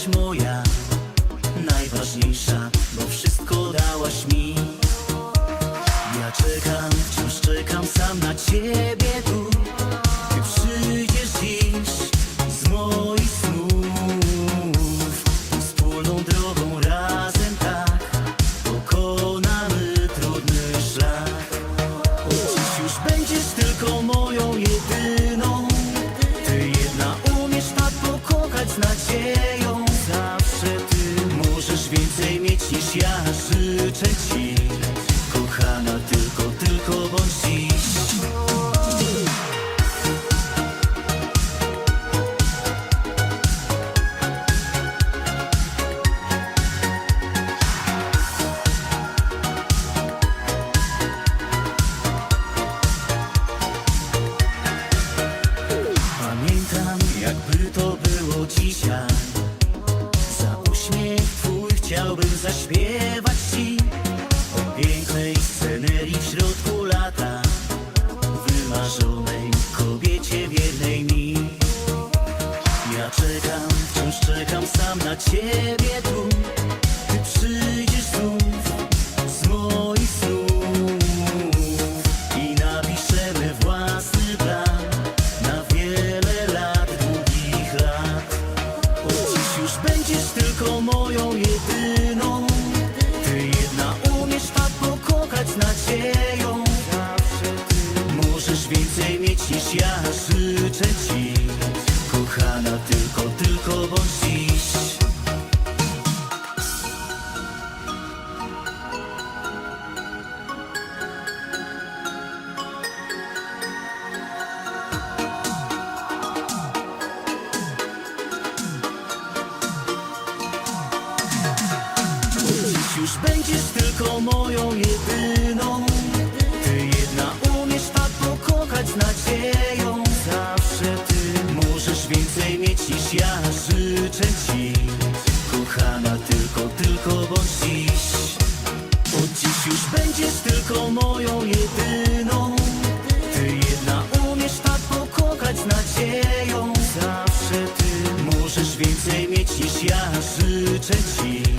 byłaś moja Najważniejsza, mieć niż ja Życzę ci Kochana tylko, chciałbym zaśpiewać ci O pięknej scenerii w środku lata Wymarzonej kobiecie wiernej mi. Ja czekam, wciąż czekam sam na ciebie tu. Ty przyjdziesz znów niż ja Życzę ci Kochana tylko, tylko bądź dziś. Dziś już będziesz tylko moją jedyną z nadzieją. Zawsze ty możesz więcej mieć niż ja. Życzę ci Kochana tylko, tylko bądź dziś. Od dziś już będziesz tylko moją jedyną. Ty jedna umiesz tak pokochać z nadzieją. Zawsze ty możesz więcej mieć niż ja. Życzę ci